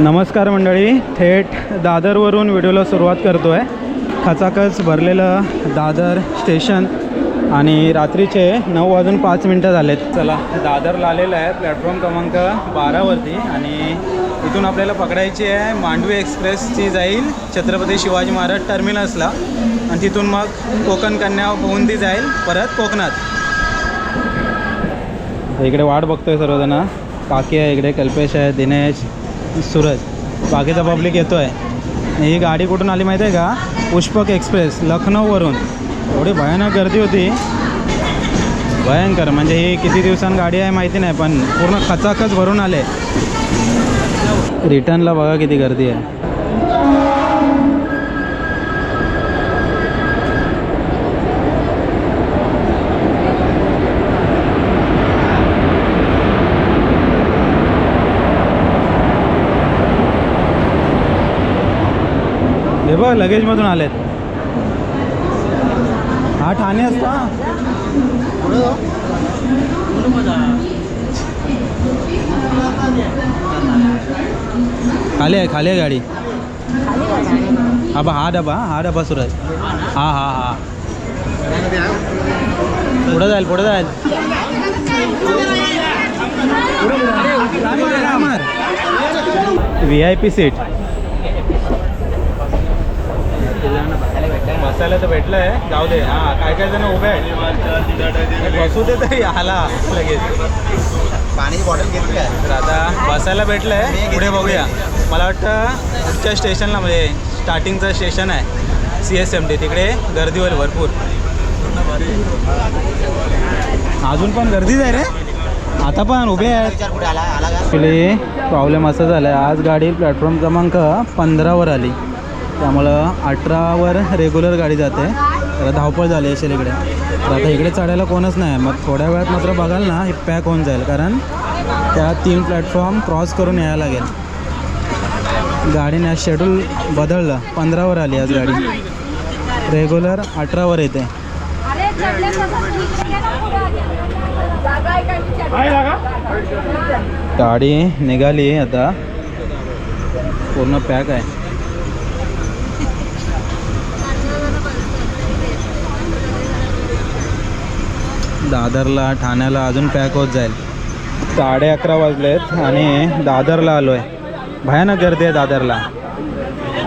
नमस्कार मंडळी थेट दादरवरून व्हिडिओला सुरुवात करतो आहे खचाखच भरलेलं दादर स्टेशन आणि रात्रीचे नऊ वाजून पाच मिनटं झालेत. चला दादरला आलेलं आहे प्लॅटफॉर्म क्रमांक बारावरती आणि इथून आपल्याला पकडायची आहे मांडवी एक्सप्रेसची जाईल छत्रपती शिवाजी महाराज टर्मिनसला. आणि तिथून मग कोकण कन्या होऊन ती जाईल परत कोकणात. इकडे वाट बघतोय सर्वजण. काकी आहे इकडे कल्पेश आहे दिनेश. सूरज. बाकीचा पब्लिक येतो आहे ही गाडी कुठून आली माहिती आहे का? पुष्पक एक्सप्रेस लखनौवरून. एवढी भयानक गर्दी होती. भयंकर. म्हणजे ही किती दिवसांनी गाडी आहे माहिती नाही पण पूर्ण खचाखच भरून आले. रिटर्नला बघा किती गर्दी आहे. बघ लगेजमधून आलेत. हा ठाणे असता? खाली आहे खाली आहे गाडी. हा बा हा डबा हा डबा सूरज हा हा हा. पुढं जाईल पुढं जाईल. व्ही आय पी सीट बसायला तर भेटलं आहे जाऊ दे. हां काय काय जण उभे आहेत. बसू दे तरी आला लगेच. पाण्याची बॉटल घेतली तर आता बसायला भेटलं आहे पुढे बघूया. मला वाटतं पुढच्या स्टेशनला म्हणजे स्टार्टिंगचं स्टेशन आहे. सी एस एम टी तिकडे गर्दी होईल भरपूर. अजून पण गर्दीच आहे रे. आता पण उभे आहेत. ॲक्च्युली प्रॉब्लेम असा झाला आहे आज गाडी प्लॅटफॉर्म क्रमांक पंधरावर आली. त्यामुळं अठरावर रेग्युलर गाडी जाते. तर धावपळ झाली असेल इकडे. तर आता इकडे चढायला कोणच नाही मग थोड्या वेळात मात्र बघाल ना हे पॅक होऊन जाईल. कारण त्या तीन प्लॅटफॉर्म क्रॉस करून यायला लागेल. गाडीने आज शेड्यूल बदललं. पंधरावर आली आज गाडी. रेग्युलर अठरावर येते. गाडी निघाली आता. पूर्ण पॅक आहे. दादरला ठाण्याला अजून पॅक होत जाईल. साडे अकरा वाजले आहेत आणि दादरला आलो आहे भयानक गर्दी आहे दादरला.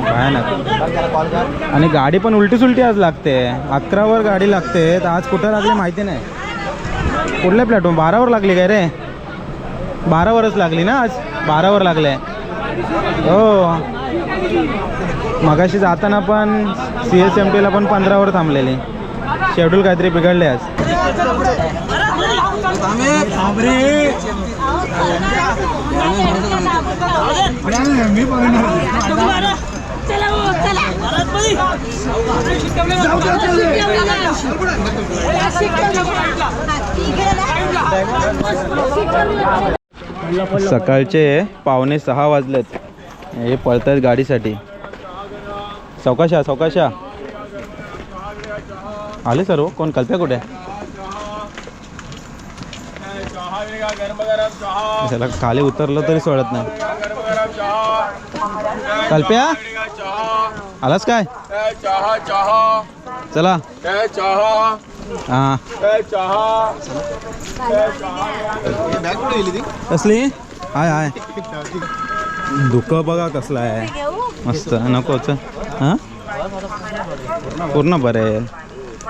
भयानक. आणि गाडी पण उलटी सुलटी आज लागते. अकरावर गाडी लागते. तर आज कुठं लागली माहिती नाही. कुठल्या प्लॅटफॉर्म बारावर लागली काय रे? बारावरच लागली ना आज? बारावर लागले. हो. मगाशी जाताना पण सी एस एम टीला पण पंधरावर थांबलेली. शेड्यूल काहीतरी बिघडले आज. सकाळचे पावणे सहा वाजलेत. हे पळत आहेत गाडीसाठी चौकाशा चौकाशा आले सर्व? कोण? कल्प्या कुठे? त्याला खाली उतरलं तरी सोडत नाही. कल्प्या? आलास काय? चला. हा. कसली? हाय हाय. धुकं बघा कसलं आहे. मस्त. नकोच हां? पूर्ण बरं आहे.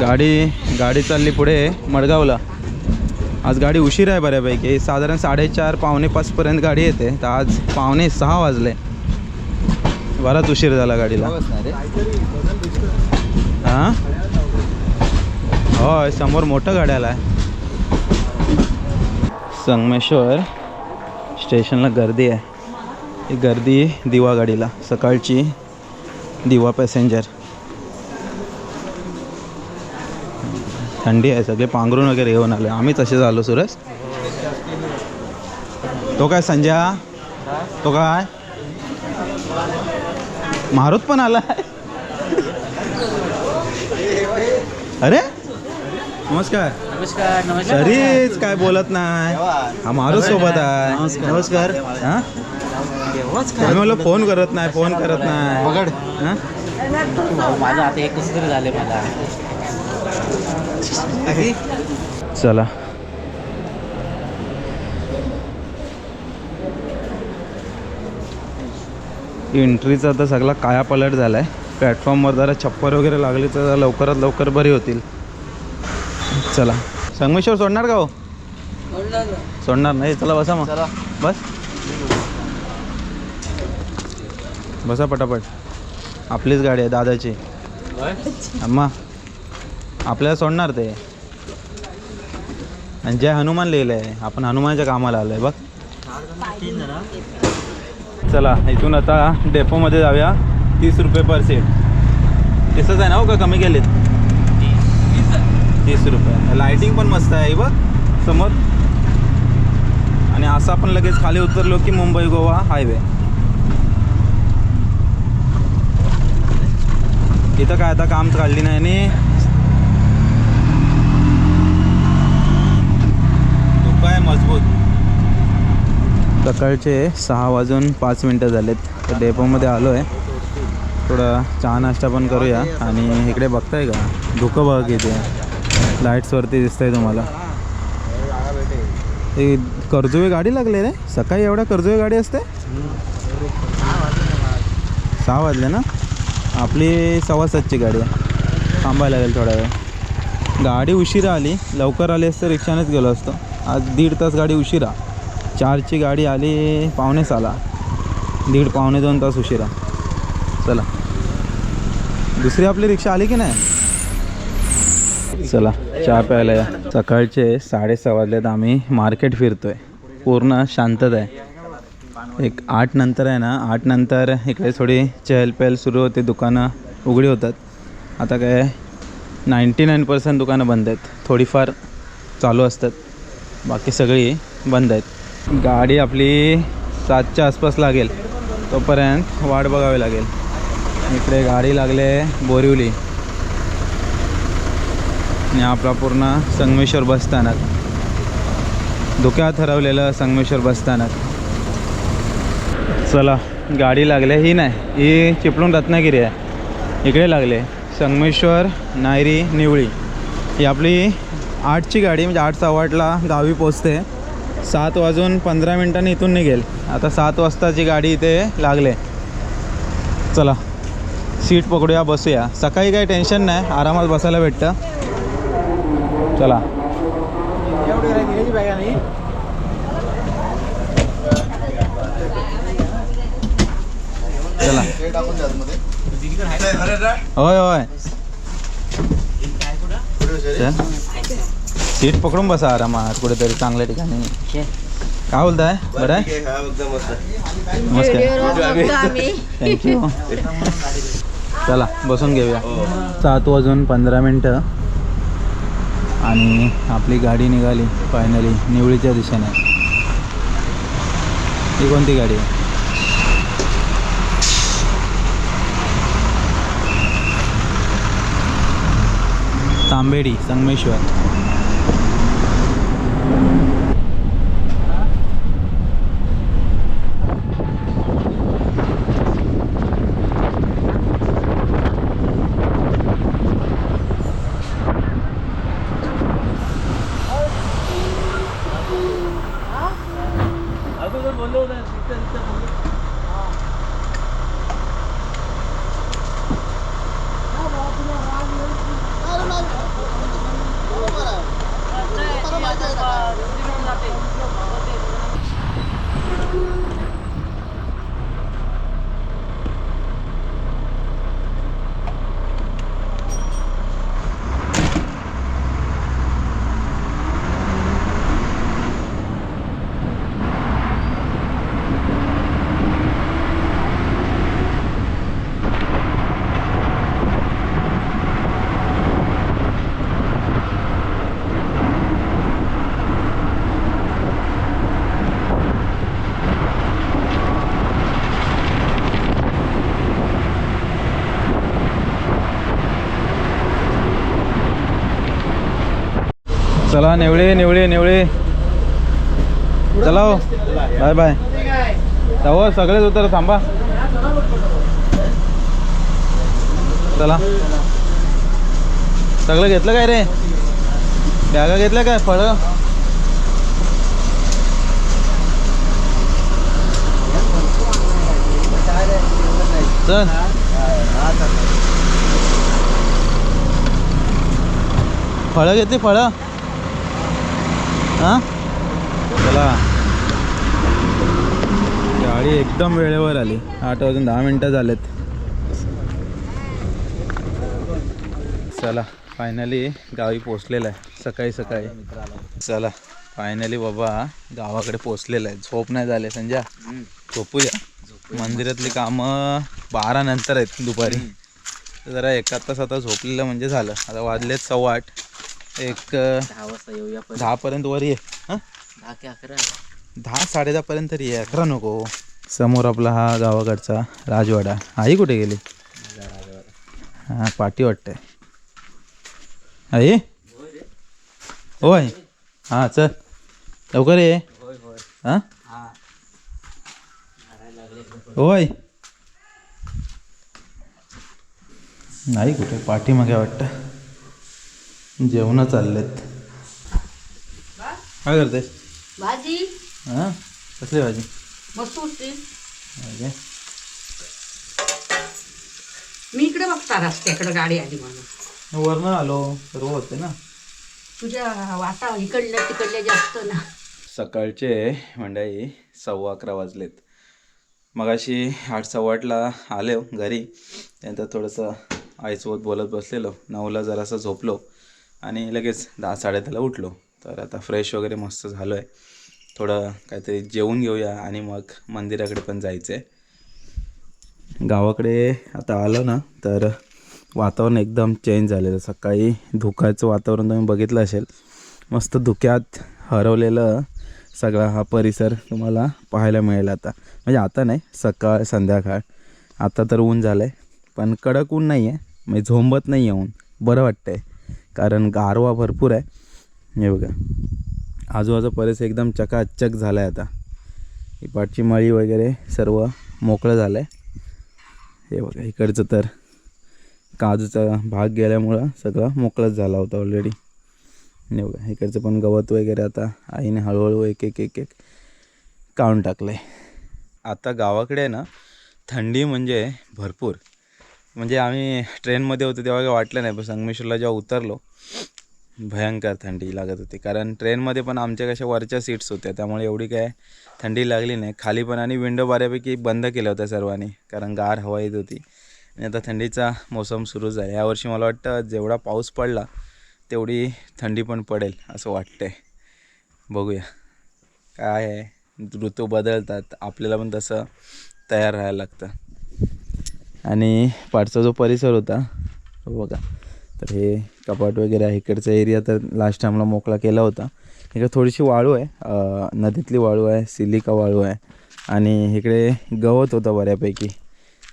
गाडी गाडी चालली पुढे मडगावला. आज गाडी उशीर आहे बऱ्यापैकी. साधारण साडेचार पावणे पाचपर्यंत गाडी येते. तर आज पावणे सहा वाजले. बराच उशीर झाला गाडीला. हां? होय समोर मोठं गाड्याला आला आहे संगमेश्वर स्टेशनला गर्दी आहे. ही गर्दी दिवा गाडीला. सकाळची दिवा पॅसेंजर. थंडी आहे सगळे पांघरून वगैरे घेऊन आले आम्ही तसेच आलो सुरेश तो काय संजय तो काय? मारुत पण आला अरे नमस्कार. नमस्कार नमस्कार. तरीच काय बोलत नाही. हा मारुत सोबत आहे. नमस्कार. हा? आम्ही म्हणलं फोन करत नाही फोन करत नाही. हा? भाऊ माझं आता एक कसं तरी झाले मला. चला. एंट्रीचा तर सगळा काया पलट झाला आहे प्लॅटफॉर्मवर जरा छप्पर वगैरे लागली तर लवकरात लवकर बरी होतील. चला. संगमेश्वर सोडणार का हो? सोडणार नाही? चला बसा मग. बस. बसा पटापट. आपलीच गाडी आहे दादाची. अम्मा. आपल्याला सोडणार ते. आणि जय हनुमान लिहिलं आहे आपण हनुमानच्या कामाला आलो आहे बघ. चला इथून आता डेपोमध्ये जाऊया. तीस रुपये पर सीट तसंच आहे ना हो का? कमी केलेत. तीस रुपये. लायटिंग पण मस्त आहे बघ. समोर. आणि असं आपण लगेच खाली उतरलो की मुंबई गोवा हायवे इथं काय आता काम काढली नाही आणि धोका आहे मजबूत. सकाळचे सहा वाजून पाच मिनटं झालेत. तर डेपोमध्ये आलो आहे थोडा चहा नाश्ता पण करूया. आणि इकडे बघताय का? धुकं बघ इथे लाईट्सवरती दिसतंय तुम्हाला. ते कर्जुवे गाडी लागले रे. सकाळी एवढ्या कर्जुवे गाडी असते? सहा वाजले ना? आपली सव्वा सातची गाडी आहे. थांबायला लागेल थोडा वेळ. गाडी उशिरा आली. लवकर आली असतं रिक्षानेच गेलो असतो. आज दीड तास गाडी उशिरा. चारची गाडी आली पावणे साला दीड पावणे दोन तास उशिरा. चला. दुसरी आपली रिक्षा आली की नाही? चला चहा प्यायला या. सकाळचे साडेसहा वाजलेत आम्ही. मार्केट फिरतोय. पूर्ण शांतता आहे. एक आठ नंतर आहे ना आठ नंतर इकडे थोडी चहलपहल सुरू होते. दुकानं उघडी होतात. आता काय नाईंटी नाईन पर्सेंट दुकानं बंद आहेत. थोडीफार चालू असतात. बाकी सगळी बंद आहेत. गाडी आपली सातच्या आसपास लागेल. तोपर्यंत वाट बघावी लागेल. इकडे गाडी लागले बोरिवली. आणि आपला पूर्ण संगमेश्वर बसस्थानक धुक्यात हरवलेलं संगमेश्वर बसस्थानक चला गाडी लागले ही नाही. ही चिपळूण रत्नागिरी आहे. इकडे लागले संगमेश्वर नायरी निवळी. ही आपली आठची गाडी म्हणजे आठ सव्वा गावी पोचते. सात वाजून पंधरा मिनटांनी इथून निघेल. आता सात वाजताची गाडी इथे लागले. चला सीट पकडूया बसूया. सकाळी काही टेन्शन नाही आरामात बसायला भेटतं. चला. चला. होय होय. सीट पकडून बसा आरामात कुठेतरी चांगल्या ठिकाणी. काय बोलताय? बरं आहे? थँक्यू चला बसून घेऊया. सात वाजून पंधरा मिनटं. आणि आपली गाडी निघाली फायनली निवळीच्या दिशेने. ही कोणती गाडी आहे? तांबेडी संगमेश्वर. चला निवळे निवळे निवळे. चला हो. Bye bye. जाऊ हो, सगळेच उतर थांबा. चला. सगळं घेतलं काय रे? बॅगा घेतल्या काय फळं? चल. फळं घेतली फळं? हां? चला. गाडी एकदम वेळेवर आली. आठ वाजून दहा मिनटं झालेत. चला फायनली गावी पोचलेलं आहे. सकाळी सकाळी. चला फायनली बाबा गावाकडे पोचलेलं आहे. झोप नाही झाले संजय झोपूया. मंदिरातली कामं बारा नंतर आहेत दुपारी. जरा एका तास आता झोपलेलं म्हणजे झालं. आता वाजलेत सव्वा आठ. एक दहा दहापर्यंत वर ये. हां? दहा की अकरा. दहा तरी ये. अकरा नको. समोर आपला हा गावाकडचा राजवाडा. आई कुठे गेली? हां पाठी वाटते आई? होय. हां चल. लवकर ये. हां? होय. नाही कुठे? पाठीमागे वाटतं. जेवण चाललेत. काय करतेस? भाजी. हां? कसली भाजी? मस्त होती. ओके. मी इकडे बघता रस्त्याकडे गाडी आली म्हणून. वरनं आलो सर्व होते ना. तुझ्या वाटा इकडल्या तिकडल्या जास्त ना. सकाळचे मंडळी सव्वा अकरा वाजलेत. मगाशी आठ सव्वा आठला आले घरी. त्यानंतर थोडंसं आईसोबत बोलत बसलेलो. नऊला जरासं झोपलो. आणि लगेच दहा साडेदहाला उठलो. तर आता फ्रेश वगैरे मस्त झालो आहे थोडं काहीतरी जेवून घेऊया आणि मग मंदिराकडे पण जायचं आहे गावाकडे आता आलो ना तर वातावरण एकदम चेंज झालेलं. सकाळी धुक्याचं वातावरण तुम्ही बघितलं असेल. मस्त धुक्यात हरवलेलं सगळा हा परिसर तुम्हाला पाहायला मिळेल आता. म्हणजे आता नाही सकाळ संध्याकाळ. आता तर ऊन झालं आहे पण कडक ऊन नाही आहे म्हणजे झोंबत नाही आहे ऊन. बरं वाटतं आहे कारण गारवा भरपूर आहे. हे बघा. आजूबाजू परिसर एकदम चकाचक झाला आहे आता. ही पाठची मळी वगैरे सर्व मोकळं झालं आहे हे बघा इकडचं तर काजूचा भाग गेल्यामुळं सगळं मोकळंच झाला होता ऑलरेडी हे बघा इकडचं पण गवत वगैरे आता आईने हळूहळू एक एक एक एक काढून टाकलं आहे आता गावाकडे ना थंडी म्हणजे भरपूर. म्हणजे आम्ही ट्रेनमध्ये होतो तेव्हा काही वाटलं नाही पण संगमेश्वरला जेव्हा उतरलो भयंकर थंडी लागत होती. कारण ट्रेनमध्ये पण आमच्या कशा वरच्या सीट्स होत्या त्यामुळे एवढी काय थंडी लागली नाही. खाली पण आणि विंडो बऱ्यापैकी बंद केल्या होत्या सर्वांनी कारण गार हवा येत होती. आणि आता थंडीचा मोसम सुरू आहे. यावर्षी मला वाटतं जेवढा पाऊस पडला तेवढी थंडी पण पडेल असं वाटतंय. बघूया. काय आहे? ऋतू बदलतात. आपल्याला पण तसं तयार राहायला लागतं. आणि पाठचा जो परिसर होता तो बघा. तर हे कपाट वगैरे आहे. इकडचा एरिया तर लास्ट टाईमला मोकळा केला होता. इकडे थोडीशी वाळू आहे. नदीतली वाळू आहे सिलिका वाळू आहे. आणि इकडे गवत होतं बऱ्यापैकी.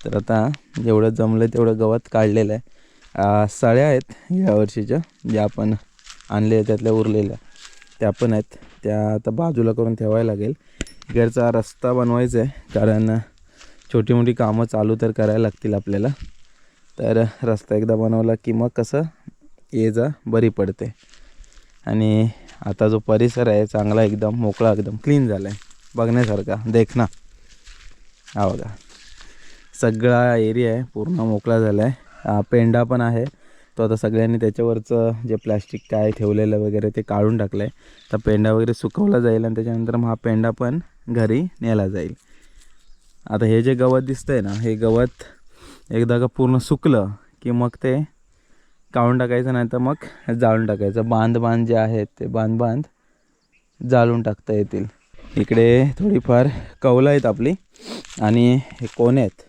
तर आता जेवढं जमलं तेवढं गवत काढलेलं आहे. सळ्या आहेत या वर्षीच्या ज्या आपण आणले त्यातल्या उरलेल्या. त्या पण आहेत. त्या आता बाजूला करून ठेवायला लागेल. इकडचा रस्ता बनवायचा आहे कारण छोटी मोठी कामं चालू तर करायला लागतील आपल्याला. तर रस्ता एकदा बनवला की मग कसं? ये जा बरी पडते. आणि आता जो परिसर आहे चांगला एकदम मोकळा एकदम क्लीन झाला आहे बघण्यासारखा. देख ना. हा बघा. सगळा एरिया आहे पूर्ण मोकळा झाला आहे पेंडा पण आहे. तो आता सगळ्यांनी त्याच्यावरचं जे प्लॅस्टिक काय ठेवलेलं वगैरे ते काढून टाकलं आहे तर पेंडा वगैरे सुकवला जाईल आणि त्याच्यानंतर मग हा पेंडा पण घरी नेला जाईल. आता हे जे गवत दिसतंय ना हे गवत एकदा का पूर्ण सुकलं की मग ते काढून टाकायचं नाही तर मग जाळून टाकायचं. बांध बांध जे आहेत ते बांध बांध जाळून टाकता येतील. इकडे थोडीफार कौलं आहेत आपली आणि हे कोणे आहेत.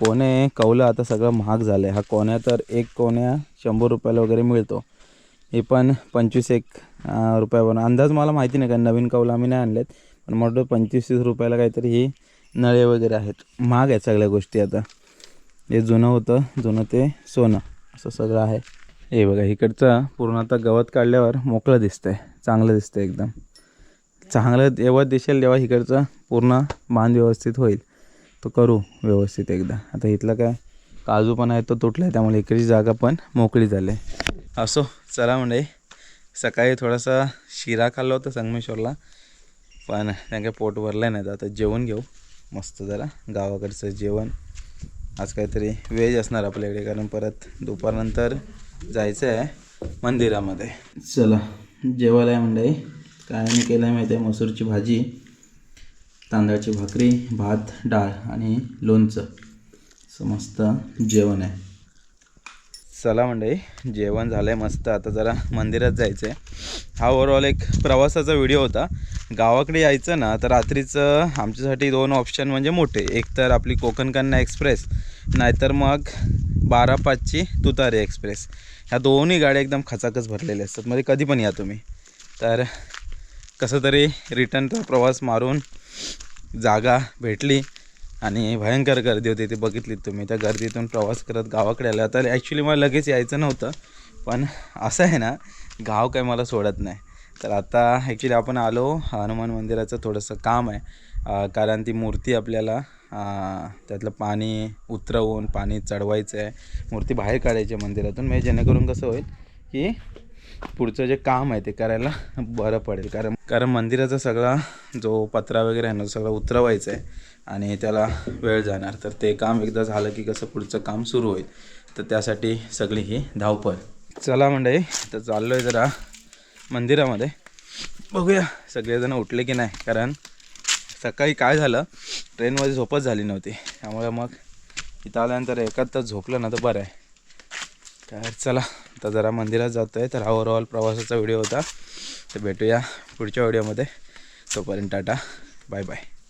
कोणे कौलं आता सगळं महाग झालं आहे हा कोण्या तर एक कोण्या शंभर रुपयाला वगैरे मिळतो. हे पण पंचवीस एक रुपयावर अंदाज मला माहिती नाही कारण नवीन कौलं आम्ही नाही आणलेत. पण म्हटलं पंचवीस तीस रुपयाला काहीतरी ही नळे वगैरे आहेत. महाग आहेत सगळ्या गोष्टी आता. हे जुनं होतं जुनं ते सोनं. असं सगळं आहे. हे बघा इकडचं पूर्ण आता गवत काढल्यावर मोकळं दिसतंय. चांगलं दिसतंय एकदम. चांगलं जेव्हा दिसेल तेव्हा इकडचं पूर्ण बांध व्यवस्थित होईल. तो करू व्यवस्थित एकदा. आता इथलं काय काजू पण आहे तो तुटला आहे त्यामुळे इकडची जागा पण मोकळी झाली. आहे. असो चला म्हणजे सकाळी थोडासा शिरा खाल्ला होता संगमेश्वरला. पण त्यांना पोट भरलं नाही तर आता जेवण घेऊ. मस्त जरा गावाकडचं जेवण. आज काहीतरी व्हेज असणार आपल्याकडे कारण परत दुपारनंतर जायचं आहे मंदिरामध्ये. चला जेवायला आहे मंडळी. काय मी केलं आहे माहिती आहे? मसूरची भाजी तांदळाची भाकरी भात डाळ आणि लोणचं. असं मस्त जेवण आहे. चला मंडळी जेवण झालं आहे मस्त. आता जरा मंदिरात जायचं आहे हा ओव्हरऑल एक प्रवासाचा व्हिडिओ होता. गावाकडे यायचं ना तर रात्रीचं आमच्यासाठी दोन ऑप्शन म्हणजे मोठे. एक तर आपली कोकणकन्या एक्सप्रेस नाहीतर मग बारा पाचची तुतारी एक्सप्रेस ह्या दोन्ही गाड्या एकदम खचाखच भरलेल्या असतात. म्हणजे कधी पण या तुम्ही. तर कसं तरी रिटर्नचा प्रवास मारून जागा भेटली आणि भयंकर गर्दी होती. ती बघितलीत तुम्ही. त्या गर्दीतून प्रवास करत गावाकडे आला तर ॲक्च्युली मला लगेच यायचं नव्हतं. पण असं आहे ना गाव काय मला सोडत नाही. तर आता ॲक्च्युली आपण आलो हनुमान मंदिराचं थोडंसं काम आहे. कारण ती मूर्ती आपल्याला त्यातलं पाणी उतरवून पाणी चढवायचं आहे. मूर्ती बाहेर काढायची आहे मंदिरातून. म्हणजे जेणेकरून कसं होईल की पुढचं जे काम आहे ते करायला बरं पडेल. कारण कारण मंदिराचा सगळा जो पत्रा वगैरे आहे ना तो सगळा उतरवायचा आहे आणि त्याला वेळ जाणार. तर ते काम एकदा झालं की कसं पुढचं काम सुरू होईल. तर त्यासाठी सगळी ही धावपळ. चला मंडळी तर चाललो आहे जरा. मंदिरामध्ये. बघूया. सगळेजण उठले की नाही कारण सकाळी काय झालं ट्रेनमध्ये झोपच झाली नव्हती. त्यामुळे मग इथं आल्यानंतर एकाच तास झोपलं ना तर बरं आहे. तर चला आता जरा मंदिरात जातो आहे तर हा ओव्हरऑल प्रवासाचा व्हिडिओ होता. तर भेटूया पुढच्या व्हिडिओमध्ये. तोपर्यंत टाटा. Bye bye.